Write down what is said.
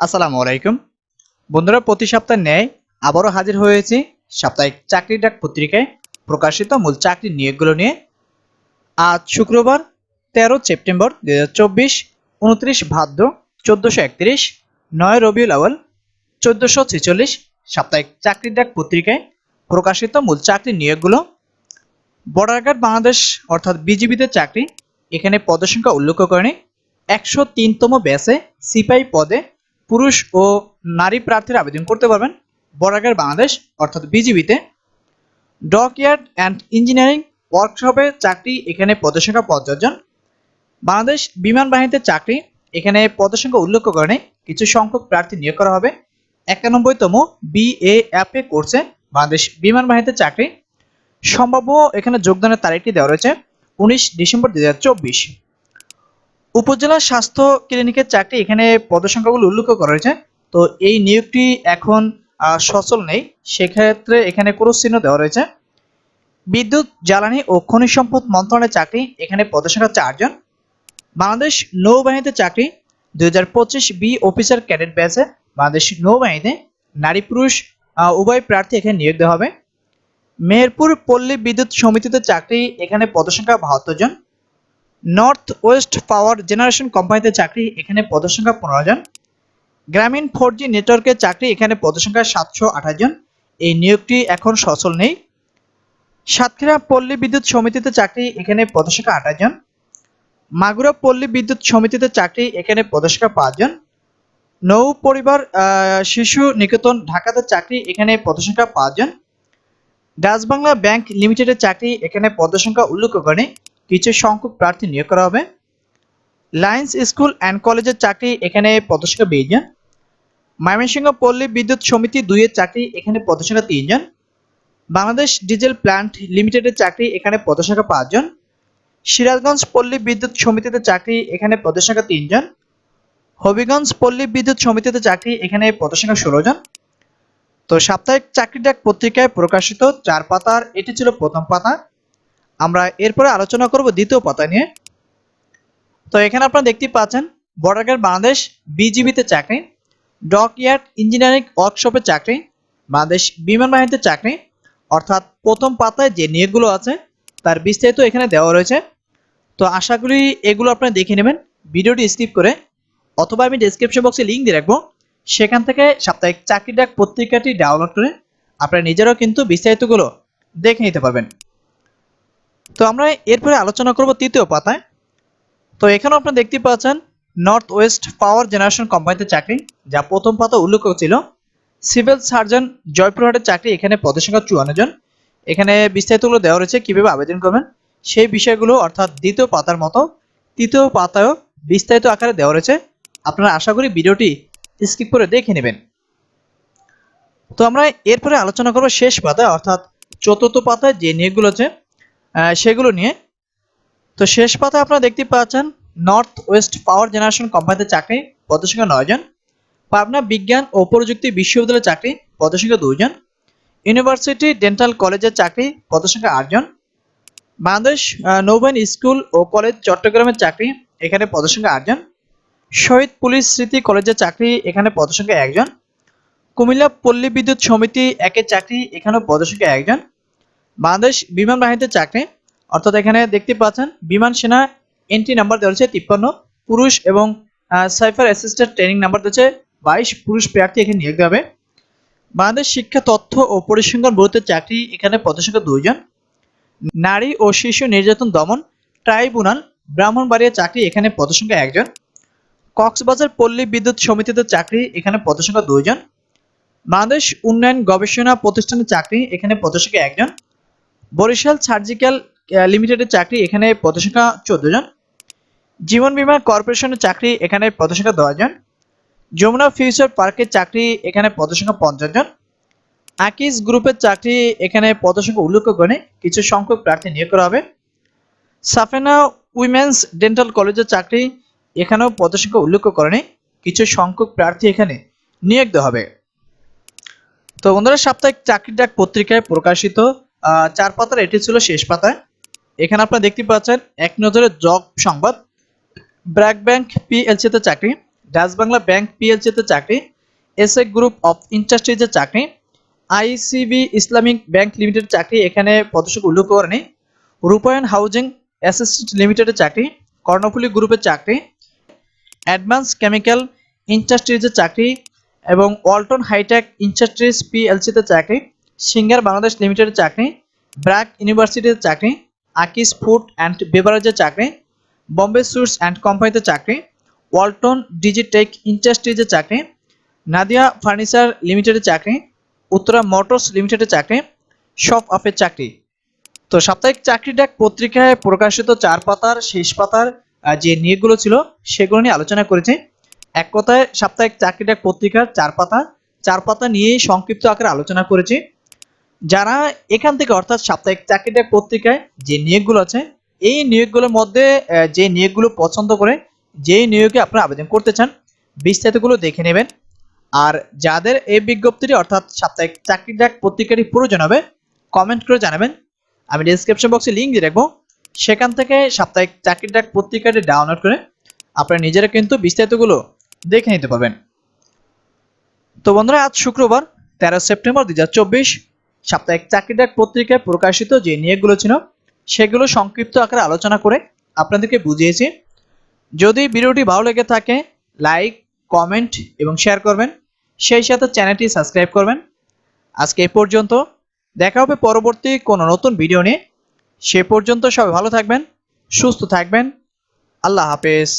আসসালামু আলাইকুম। বন্ধুরা, প্রতি সপ্তাহে ন্যায় আবারও হাজির হয়েছি সাপ্তাহিক চাকরি ডাক পত্রিকায়। প্রকাশিত মূল চাকরির নিয়োগগুলো নিয়ে। আজ শুক্রবার, তেরো সেপ্টেম্বর দুই হাজার চব্বিশ, উনত্রিশ ভাদ্র চোদ্দোশো একত্রিশ, নয় রবিউল আওয়াল চোদ্দোশো ছেচল্লিশ সাপ্তাহিক চাকরির ডাক পত্রিকায় প্রকাশিত মূল চাকরির নিয়োগগুলো। বর্ডার গার্ড বাংলাদেশ, অর্থাৎ বিজিবিতে চাকরি, এখানে পদসংখ্যা উল্লেখ করেনি। একশো তিনতম ব্যাসে সিপাই পদে পুরুষ ও নারী প্রার্থীরা আবেদন করতে পারবেন। বর্ডার বাংলাদেশ, অর্থাৎ বিজিবিতে। ডকইয়ার্ড অ্যান্ড ইঞ্জিনিয়ারিং ওয়ার্কশপে চাকরি, এখানে পদসংখ্যা পঞ্চাশ জন বাংলাদেশ বিমান বাহিনীতে চাকরি, এখানে পদসংখ্যা উল্লেখ করে কিছু সংখ্যক প্রার্থী নিয়োগ করা হবে। একানব্বইতম বিএ অ্যাপে কোর্সে বাংলাদেশ বিমান বাহিনীতে চাকরি। সম্ভাব্য এখানে যোগদানের তারিখটি দেওয়া রয়েছে উনিশ ডিসেম্বর দু হাজার চব্বিশ। উপজেলা স্বাস্থ্য ক্লিনিকের চাকরি এখানে পদসংখ্যাগুলো উল্লেখ করা হয়েছে। তো এই নিয়োগটি এখন সচল নেই। সেক্ষেত্রে এখানে ক্রস চিহ্ন দেওয়া রয়েছে। বিদ্যুৎ, জ্বালানি ও খনিজ সম্পদ মন্ত্রণালয়ের চাকরি, এখানে পদসংখ্যা চারজন বাংলাদেশ নৌবাহিনীতে চাকরি, দুই হাজার পঁচিশ বি অফিসার ক্যাডেট ব্যাচে। বাংলাদেশ নৌবাহিনীতে নারী পুরুষ উভয় প্রার্থী এখানে নিয়োগ দেওয়া হবে। মেহেরপুর পল্লী বিদ্যুৎ সমিতিতে চাকরি, এখানে পদসংখ্যা বাহাত্তর জন। নর্থ ওয়েস্ট পাওয়ার জেনারেশন কোম্পানিতে চাকরি, এখানে পদসংখ্যা পনেরো জন। গ্রামীণ ফোর জি নেটওয়ার্কের চাকরি, এখানে পদসংখ্যা সাতশো আঠাশ জন। এই নিয়োগটি এখন সচল নেই। সাতক্ষীরা পল্লী বিদ্যুৎ সমিতিতে চাকরি, এখানে পদসংখ্যা আঠাশ জন। মাগুরা পল্লী বিদ্যুৎ সমিতিতে চাকরি, এখানে পদসংখ্যা পাঁচজন নৌ পরিবার শিশু নিকেতন ঢাকাতে চাকরি, এখানে পদসংখ্যা পাঁচজন ডাচ বাংলা ব্যাংক লিমিটেডের চাকরি, এখানে পদসংখ্যা উল্লেখ করে কিছু সংখ্যক প্রার্থী নিয়োগ করা হবে। লায়েন্স স্কুল অ্যান্ড কলেজের চাকরি এখানে পদসংখ্যা বিশ জন ময়মনসিংহ পল্লী বিদ্যুৎ সমিতি দুইয়ের চাকরি এখানে পদসংখ্যা তিনজন। বাংলাদেশ ডিজেল প্ল্যান্ট লিমিটেডের চাকরি এখানে পদসংখ্যা পাঁচজন। সিরাজগঞ্জ পল্লী বিদ্যুৎ সমিতিতে চাকরি এখানে পদসংখ্যা তিনজন। হবিগঞ্জ পল্লী বিদ্যুৎ সমিতিতে চাকরি এখানে পদসংখ্যা ষোলো জন তো সাপ্তাহিক চাকরি ডাক পত্রিকায় প্রকাশিত চার পাতার, এটি ছিল প্রথম পাতা। আমরা এরপরে আলোচনা করব দ্বিতীয় পাতা নিয়ে। তো এখানে আপনারা দেখতে পাচ্ছেন, বর্ডার গার্ড বাংলাদেশ বিজিবিতে চাকরি, ডক ইয়ার্ড ইঞ্জিনিয়ারিং ওয়ার্কশপে চাকরি, বাংলাদেশ বিমান বাহিনীতে চাকরি, অর্থাৎ প্রথম পাতায় যে নিয়োগগুলো আছে, তার বিস্তারিত এখানে দেওয়া রয়েছে। তো আশা করি এগুলো আপনারা দেখে নেবেন। ভিডিওটি স্কিপ করে, অথবা আমি ডেসক্রিপশন বক্সে লিঙ্ক দিয়ে রাখব। সেখান থেকে সাপ্তাহিক চাকরি ডাক পত্রিকাটি ডাউনলোড করে আপনারা নিজেরাও কিন্তু বিস্তারিতগুলো দেখে নিতে পারবেন। তো আমরা এরপরে আলোচনা করব তৃতীয় পাতায়। তো এখানেও আপনারা দেখতে পাচ্ছেন নর্থ ওয়েস্ট পাওয়ার জেনারেশন কোম্পানিতে চাকরি, যা প্রথম পাতা উল্লেখ ছিল সিভিল সার্জন জয়পুরহাটের চাকরি, এখানে পদের সংখ্যা চুয়ান্ন জন। এখানে বিস্তারিতগুলো দেওয়া রয়েছে, কীভাবে আবেদন করবেন। সেই বিষয়গুলো, অর্থাৎ দ্বিতীয় পাতার মতো, তৃতীয় পাতায়ও বিস্তারিত আকারে দেওয়া রয়েছে। আপনারা আশা করি ভিডিওটি স্কিপ করে দেখে নেবেন। তো আমরা এরপরে আলোচনা করব শেষ পাতায়, অর্থাৎ চতুর্থ পাতায় যে নিয়োগগুলো আছে সেগুলো নিয়ে। তো শেষ পাতায় আপনারা দেখতে পাচ্ছেন নর্থ ওয়েস্ট পাওয়ার জেনারেশন কোম্পানিতে চাকরি, পদসংখ্যা নয় জন। পাবনা বিজ্ঞান ও প্রযুক্তি বিশ্ববিদ্যালয়ের চাকরি, পদসংখ্যা দুইজন ইউনিভার্সিটি ডেন্টাল কলেজের চাকরি, পদসংখ্যা আটজন বাংলাদেশ নৌবাহিনী স্কুল ও কলেজ চট্টগ্রামের চাকরি, এখানে পদসংখ্যা আটজন শহীদ পুলিশ স্মৃতি কলেজের চাকরি, এখানে পদসংখ্যা একজন কুমিল্লা পল্লী বিদ্যুৎ সমিতি একের চাকরি এখানে পদসংখ্যা একজন বাংলাদেশ বিমান বাহিনীতে চাকরি। অর্থাৎ এখানে দেখতে পাচ্ছেন, বিমান সেনা এন্ট্রি নাম্বার দেওয়া হচ্ছে তিপ্পান্ন, পুরুষ এবং সাইফার অ্যাসিস্ট্যান্ট ট্রেনিং নাম্বার দিচ্ছে বাইশ, পুরুষ প্রার্থী এখানে নিয়োগ দেওয়া হবে। বাংলাদেশ শিক্ষা তথ্য ও পরিসংখ্যান ব্যুরোতে চাকরি এখানে পদসংখ্যা দুইজন। নারী ও শিশু নির্যাতন দমন ট্রাইব্যুনাল ব্রাহ্মণবাড়িয়া চাকরি এখানে পদসংখ্যা একজন। কক্সবাজার পল্লী বিদ্যুৎ সমিতিতে চাকরি এখানে পদসংখ্যা দুইজন। বাংলাদেশ উন্নয়ন গবেষণা প্রতিষ্ঠানের চাকরি এখানে পদসংখ্যা একজন। বরিশাল সার্জিক্যাল লিমিটেডের চাকরি এখানে পদসংখ্যা চোদ্দ জন। জীবন বীমা কর্পোরেশনের চাকরি এখানে পদসংখ্যা দশ জন। যমুনা ফিউচার পার্কের চাকরি এখানে পদসংখ্যা পঞ্চাশ জন। আকিস গ্রুপের চাকরি এখানে পদসংখ্যা উল্লেখ করে কিছু সংখ্যক প্রার্থী নিয়োগ করা হবে। সাফেনা উইমেন্স ডেন্টাল কলেজের চাকরি এখানেও পদসংখ্যা উল্লেখ করেনি, কিছু সংখ্যক প্রার্থী এখানে নিয়োগ হবে। তো বন্ধুরা, সাপ্তাহিক চাকরি ডাক পত্রিকায় প্রকাশিত চার পাতার, এটি ছিল শেষ পাতায় এখানে আপনারা দেখতে পাচ্ছেন, এক নজরে জব সংবাদ। ব্র্যাক ব্যাংক পিএলসিতে চাকরি, ডাচ বাংলা ব্যাংক পিএলসিতে চাকরি, এসএ গ্রুপ অফ ইন্ডাস্ট্রিজের চাকরি, আইসিবি ইসলামিক ব্যাংক লিমিটেড চাকরি, এখানে পদসূক উল্লেখ করে নেই। রূপায়ণ হাউজিং অ্যাসিস্ট্যান্ট লিমিটেডের চাকরি, কর্ণফুলী গ্রুপের চাকরি, অ্যাডভান্স কেমিক্যাল ইন্ডাস্ট্রিজের চাকরি এবং ওয়ালটন হাইটেক ইন্ডাস্ট্রিজ পিএলসিতে চাকরি। সিঙ্গার বাংলাদেশ লিমিটেডের চাকরি, ব্র্যাক ইউনিভার্সিটির চাকরি, আকিস ফুড অ্যান্ড বেভারেজের চাকরি, বম্বে সুইটস অ্যান্ড কোম্পানিতে চাকরি, ওয়ালটন ডিজিটেক ইন্ডাস্ট্রিজের চাকরি, নাদিয়া ফার্নিচার লিমিটেডের চাকরি, উত্তরা মোটরস লিমিটেডের চাকরি, শপ অফের চাকরি। তো সাপ্তাহিক চাকরি ডাক পত্রিকায় প্রকাশিত চার পাতার, শেষ পাতার যে নিয়োগগুলো ছিল, সেগুলো নিয়ে আলোচনা করেছি। এক কথায় সাপ্তাহিক চাকরি ডাক পত্রিকার চার পাতা চার পাতা নিয়েই সংক্ষিপ্ত আকারে আলোচনা করেছি। যারা এখান থেকে, অর্থাৎ সাপ্তাহিক চাকরি ডাক পত্রিকায় যে নিয়োগগুলো আছে, এই নিয়োগগুলোর মধ্যে যে নিয়োগগুলো পছন্দ করে, যেই নিয়োগে আপনারা আবেদন করতে চান, বিস্তারিতগুলো দেখে নেবেন। আর যাদের এই বিজ্ঞপ্তিটি, অর্থাৎ সাপ্তাহিক চাকরি ডাক পত্রিকাটি প্রয়োজন হবে কমেন্ট করে জানাবেন। আমি ডিসক্রিপশন বক্সে লিঙ্ক দিয়ে রাখব। সেখান থেকে সাপ্তাহিক চাকরি ডাক পত্রিকাটি ডাউনলোড করে আপনারা নিজেরা কিন্তু বিস্তারিতগুলো দেখে নিতে পারবেন। তো বন্ধুরা, আজ শুক্রবার, তেরো সেপ্টেম্বর দুই হাজার চব্বিশ সাপ্তাহিক চাকরি ডাক পত্রিকায় প্রকাশিত যে নিয়োগগুলো ছিল, সেগুলো সংক্ষিপ্ত আকারে আলোচনা করে আপনাদেরকে বুঝিয়েছি। যদি ভিডিওটি ভালো লেগে থাকে, লাইক, কমেন্ট এবং শেয়ার করবেন। সেই সাথে চ্যানেলটি সাবস্ক্রাইব করবেন। আজকে এ পর্যন্ত। দেখা হবে পরবর্তী কোনো নতুন ভিডিও নিয়ে। সে পর্যন্ত সবাই ভালো থাকবেন, সুস্থ থাকবেন। আল্লাহ হাফেজ।